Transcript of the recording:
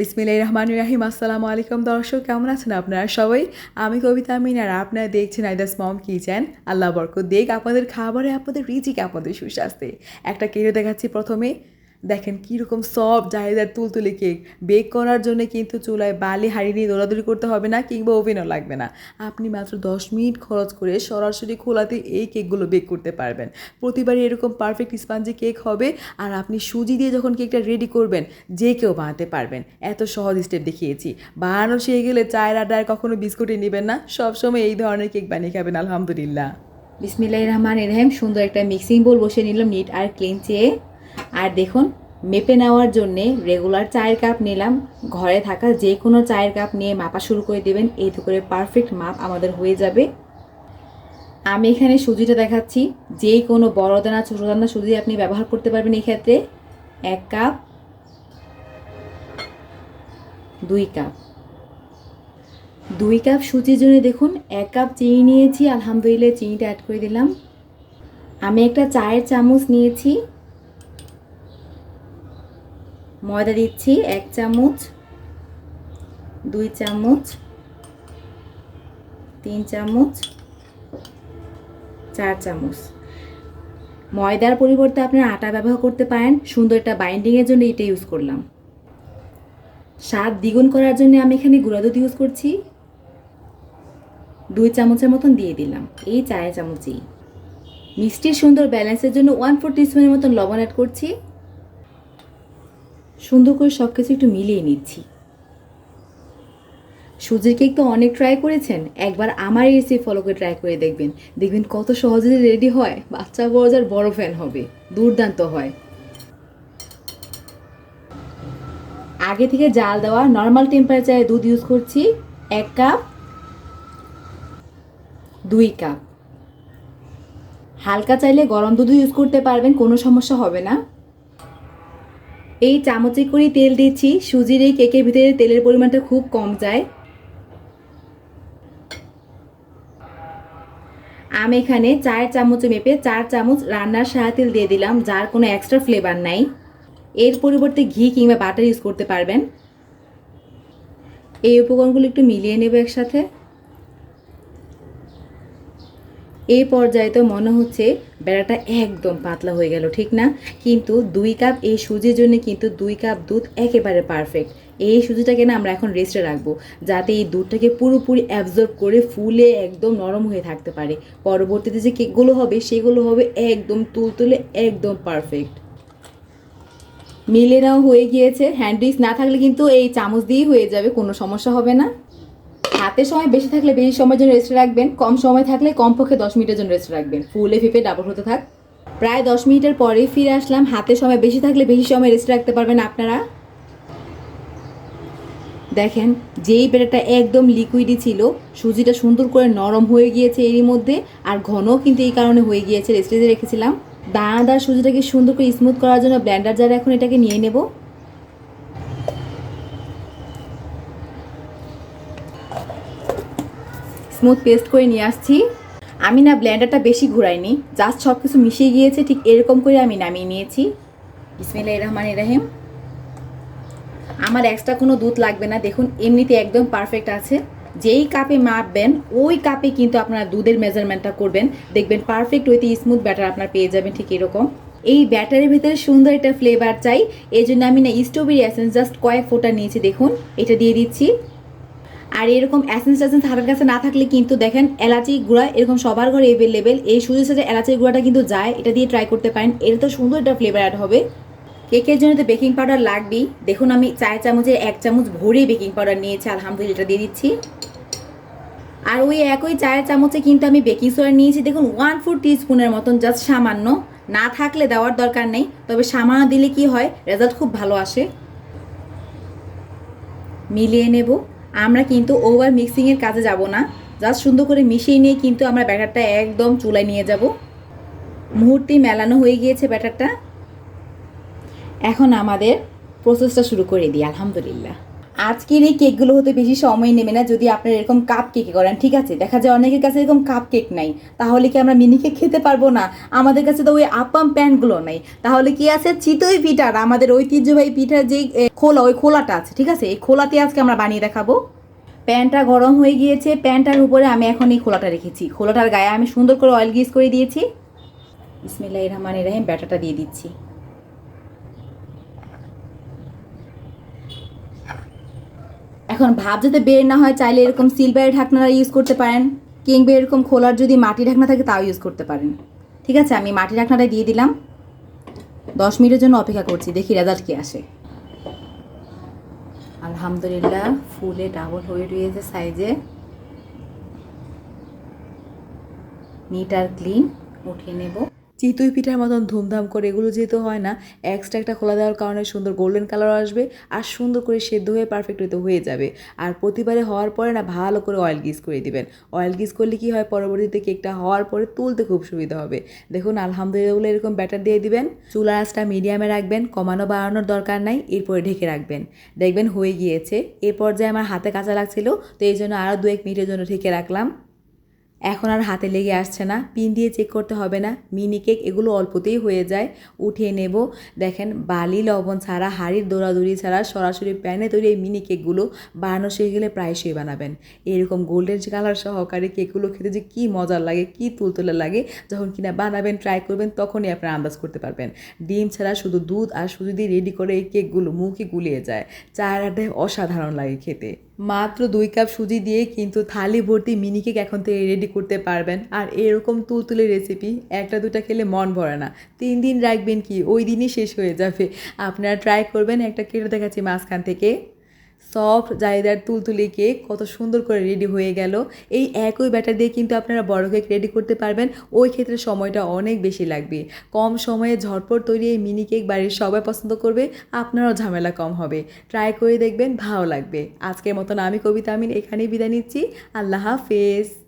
বিসমিল্লাহ রহমান রাহিম। আসসালামু আলাইকুম দর্শক, কেমন আছেন আপনারা সবাই? আমি কবিতা মিন আর আপনারা দেখছেন আইদাস মম কিচেন। আল্লাহ বরকত দেখ আপনাদের খাবারে আপনাদের রিজিক আপনাদের সুস্বাস্থ্যে। একটা কেটে দেখাচ্ছি প্রথমে। দেখেন কীরকম সব জায়গার তুলতুলি কেক বেক করার জন্য কিন্তু চুলায় বালি হাঁড়ি নিয়ে দৌড়াদৌড়ি করতে হবে না, কিংবা ওভেনও লাগবে না। আপনি মাত্র দশ মিনিট খরচ করে সরাসরি খোলাতে এই কেকগুলো বেক করতে পারবেন। প্রতিবারই এরকম পারফেক্ট স্পঞ্জি কেক হবে, আর আপনি সুজি দিয়ে যখন কেকটা রেডি করবেন, যে কেউ বানাতে পারবেন। এত সহজ স্টেপ দেখিয়েছি। বানানো শিখে গেলে চায়ের আড্ডায় কখনো বিস্কুটই নেবেন না, সবসময় এই ধরনের কেক বানিয়ে খাবেন, আলহামদুলিল্লাহ। বিসমিল্লাহ রহমান রহিম, সুন্দর একটা মিক্সিং বোল বসে নিলাম নিট আর ক্লিন চেয়ে। আর দেখুন, মেপে নেওয়ার জন্যে রেগুলার চায়ের কাপ নিলাম। ঘরে থাকা যে কোনো চায়ের কাপ নিয়ে মাপা শুরু করে দেবেন। এই করে পারফেক্ট মাপ আমাদের হয়ে যাবে। আমি এখানে সুজিটা দেখাচ্ছি। যে কোনো বড় দানা, ছোটো দানা সুজি আপনি ব্যবহার করতে পারবেন এই ক্ষেত্রে। এক কাপ দুই কাপ দুই কাপ সুজির জন্য দেখুন, এক কাপ চিনি নিয়েছি। আলহামদুলিল্লাহ চিনিটা অ্যাড করে দিলাম। আমি একটা চায়ের চামচ নিয়েছি। ময়দা দিচ্ছি এক চামচ, দুই চামচ, তিন চামচ, চার চামচ। ময়দার পরিবর্তে আপনারা আটা ব্যবহার করতে পারেন। সুন্দর একটা বাইন্ডিংয়ের জন্য এটা ইউজ করলাম। স্বাদ দ্বিগুণ করার জন্য আমি এখানে গুঁড়া দুধ ইউজ করছি। দুই চামচের মতন দিয়ে দিলাম। এই চায়ের চামচেই। মিষ্টির সুন্দর ব্যালেন্সের জন্য ওয়ান ফোর টিস্পুনের মতন লবণ অ্যাড করছি। সুন্দর করে সব কিছু একটু মিলিয়ে নিচ্ছি। সুজির কেক তো অনেক ট্রাই করেছেন। একবার আমার এই রেসিপি ফলো করে ট্রাই করে দেখবেন। দেখবেন কত সহজে রেডি হয়। বাচ্চা বড় যার বড় ফ্যান হবে। দুর্দান্ত হয়। আগে থেকে জাল দেওয়া নর্মাল টেম্পারেচারে দুধ ইউজ করছি। এক কাপ দুই কাপ হালকা চাইলে গরম দুধও ইউজ করতে পারবেন, কোনো সমস্যা হবে না। এই চামচে করে তেল দিচ্ছি। সুজির এই কেকের ভিতরে তেলের পরিমাণটা খুব কম যায়। আমি এখানে চার চামচে মেপে চার চামচ রান্নার সাদা তেল দিয়ে দিলাম, যার কোনো এক্সট্রা ফ্লেভার নাই। এর পরিবর্তে ঘি কিংবা বাটার ইউজ করতে পারবেন। এই উপকরণগুলো একটু মিলিয়ে নেব একসাথে। এই পর্যায়ে তো মনে হচ্ছে বেড়াটা একদম পাতলা হয়ে গেল, ঠিক না? কিন্তু দুই কাপ এই সুজির জন্য কিন্তু দুই কাপ দুধ একেবারে পারফেক্ট এই সুজিটাকে না আমরা এখন রেস্টে রাখব, যাতে এই দুধটাকে পুরোপুরি অ্যাবজর্ব করে ফুলে একদম নরম হয়ে থাকতে পারে। পরবর্তীতে যে কেকগুলো হবে, সেগুলো হবে একদম তুলতুলে, একদম পারফেক্ট মিলে নাও হয়ে গিয়েছে। হ্যান্ড না থাকলে কিন্তু এই চামচ দিয়েই হয়ে যাবে, কোনো সমস্যা হবে না। হাতে সময় বেশি থাকলে বেশি সময়ের জন্য রেস্টে রাখবেন, কম সময় থাকলে কমপক্ষে দশ মিনিটের জন্য রেস্টে রাখবেন। ফুলে ফিপে ডাবল হতে থাক। প্রায় দশ মিনিটের পরে ফিরে আসলাম। হাতে সময় বেশি থাকলে বেশি সময় রেস্ট রাখতে পারবেন আপনারা। দেখেন, যেই বেটাটা একদম লিকুইডই ছিল, সুজিটা সুন্দর করে নরম হয়ে গিয়েছে এরই মধ্যে, আর ঘনও কিন্তু এই কারণে হয়ে গিয়েছে রেস্টে রেখেছিলাম। দানাদার সুজিটাকে সুন্দর করে স্মুথ করার জন্য ব্ল্যান্ডার যারা এখন এটাকে নিয়ে নেব। স্মুথ পেস্ট করে নিয়ে আসছি। আমি না ব্লেন্ডারটা বেশি ঘুরাইনি জাস্ট সব কিছু মিশিয়ে গিয়েছে, ঠিক এরকম করে আমি নামিয়ে নিয়েছি। ইসমিল্লা রহমান রহিম। আমার এক্সট্রা কোনো দুধ লাগবে না, দেখুন এমনিতে একদম পারফেক্ট আছে। যেই কাপে মাপবেন, ওই কাপে কিন্তু আপনারা দুধের মেজারমেন্টটা করবেন। দেখবেন পারফেক্ট ওইতে স্মুথ ব্যাটার আপনার পেয়ে যাবেন, ঠিক এরকম। এই ব্যাটারের ভিতরে সুন্দর একটা ফ্লেভার চাই এই জন্য আমি না স্ট্রবেরি অ্যাসেন্স জাস্ট কয়েক ফোটা নিয়েছি, দেখুন। এটা দিয়ে দিচ্ছি। আর এরকম অ্যাসেন্স ট্যাসেন্স হাতের কাছে না থাকলে কিন্তু দেখেন এলাচি গুঁড়া এরকম সবার ঘরে এভেলেবেল এই সুযোগ সাথে এলাচির গুঁড়াটা কিন্তু যায়, এটা দিয়ে ট্রাই করতে পারেন। এটা তো সুন্দর একটা ফ্লেভার অ্যাড হবে। কেকের জন্য তো বেকিং পাউডার লাগবেই। দেখুন আমি চায়ের চামচের এক চামচ ভরে বেকিং পাউডার নিয়েছি, আলহামদুলিল্লাহ এটা দিয়ে দিচ্ছি। আর ওই একই চায়ের চামচে কিন্তু আমি বেকিং সোডা নিয়েছি, দেখুন ওয়ান ফোর স্পুনের মতন জাস্ট সামান্য। না থাকলে দেওয়ার দরকার নেই, তবে সামান্য দিলে কি হয় রেজাল্ট খুব ভালো আসে। মিলিয়ে নেব। আমরা কিন্তু ওভার মিক্সিংয়ের কাজে যাব না। জাস্ট সুন্দর করে মিশিয়ে নিয়ে কিন্তু আমরা ব্যাটারটা একদম চুলায় নিয়ে যাব। মুহূর্তে মেলানো হয়ে গিয়েছে ব্যাটারটা। এখন আমাদের প্রসেসটা শুরু করে দিই, আলহামদুলিল্লাহ। আজকের এই কেকগুলো হতে বেশি সময় নেবে না যদি আপনারা এরকম কাপ কেক করেন ঠিক আছে? দেখা যায় অনেকের কাছে এরকম কাপ কেক নাই। তাহলে কি আমরা মিনি কেক খেতে পারব না? আমাদের কাছে তো ওই আপাম প্যানগুলো নেই। তাহলে কি আছে? চিতই পিঠার আমাদের ঐতিহ্যবাহী পিঠার এ, খোলা ওই খোলাটা আছে ঠিক আছে? এই খোলাতে আজকে আমরা বানিয়ে দেখাবো। প্যানটা গরম হয়ে গিয়েছে। প্যানটার উপরে আমি এখন এই খোলাটা রেখেছি। খোলাটার গায়ে আমি সুন্দর করে অয়েল গ্রিস করে দিয়েছি। বিসমিল্লাহ রহমান রহিম ব্যাটাটা দিয়ে দিচ্ছি। এখন ভাব যাতে বের না হয়, চাইলে এরকম সিলভারের ঢাকনাটা ইউজ করতে পারেন, কিংবা এরকম খোলার যদি মাটি ঢাকনা থাকে, তাও ইউজ করতে পারেন। ঠিক আছে? আমি মাটি ঢাকনাটা দিয়ে দিলাম। দশ মিনিটের জন্য অপেক্ষা করছি, দেখি রেজাল্ট কি আসে। আলহামদুলিল্লাহ, ফুলে ডাবল হয়ে রয়েছে সাইজে নিট আর ক্লিন উঠিয়ে নেব। চিতই পিঠার মতন ধুমধাম করে এগুলো যেহেতু হয় না এক্সট্রা একটা খোলা দেওয়ার কারণে সুন্দর গোল্ডেন কালার আসবে আর সুন্দর করে সেদ্ধ হয়ে পারফেক্ট হতে হয়ে যাবে। আর প্রতিবারে হওয়ার পরে না ভালো করে অয়েল গিস করে দিবেন। অয়েল গিস করলে কি হয়? পরবর্তীতে কেকটা হওয়ার পরে তুলতে খুব সুবিধা হবে। দেখুন, আলহামদুলিল্লাহ এরকম ব্যাটার দিয়ে দিবেন। চুলা আঁচটা মিডিয়ামে রাখবেন, কমানো বাড়ানোর দরকার নাই, এরপরে ঢেকে রাখবেন। দেখবেন হয়ে গিয়েছে। এ পর্যায়ে আমার হাতে কাঁচা লাগছিল, তো এই জন্য আরও দু এক মিনিটের জন্য ঢেকে রাখলাম। এখন আর হাতে লেগে আসছে না। পিন দিয়ে চেক করতে হবে না। মিনি কেক এগুলো অল্পতেই হয়ে যায়। উঠিয়ে নেব। দেখেন, বালি, লবণ ছাড়া, হাড়ির দৌড়াদৌড়ি ছাড়া সরাসরি প্যানে তৈরি এই মিনি কেকগুলো বানানো শিখে গেলে প্রায়শই বানাবেন। এরকম গোল্ডেন কালার সহকারে কেকগুলো খেতে যে কী মজার লাগে, কী তুলতুলে লাগে, যখন কিনা বানাবেন ট্রাই করবেন, তখনই আপনারা আন্দাজ করতে পারবেন। ডিম ছাড়া শুধু দুধ আর সুজি দিয়ে রেডি করে এই কেকগুলো মুখে গুলিয়ে যায়, চার আড্ডায় অসাধারণ লাগে খেতে। মাত্র দুই কাপ সুজি দিয়ে কিন্তু থালি ভর্তি মিনি কেক এখন থেকে রেডি করতে পারবেন। আর এরকম তুলতুলে রেসিপি একটা দুটা খেলে মন ভরে না। তিন দিন রাখবেন কি? ওই দিনই শেষ হয়ে যাবে। আপনারা ট্রাই করবেন, একটা কেটে দেখাচ্ছি মাঝখান থেকে। সফট জায়দার তুলতুলি কেক কত সুন্দর করে রেডি হয়ে গেল। এই একই ব্যাটার দিয়ে কিন্তু আপনারা বড় কেক রেডি করতে পারবেন। ওই ক্ষেত্রে সময়টা অনেক বেশি লাগবে। কম সময়ে ঝটপট তৈরি এই মিনি কেক বাড়ির সবাই পছন্দ করবে, আপনারও ঝামেলা কম হবে। ট্রাই করে দেখবেন, ভালো লাগবে। আজকের মতন আমি কবিতা আমিন এখানেই বিদায় নিচ্ছি। আল্লাহ হাফেজ।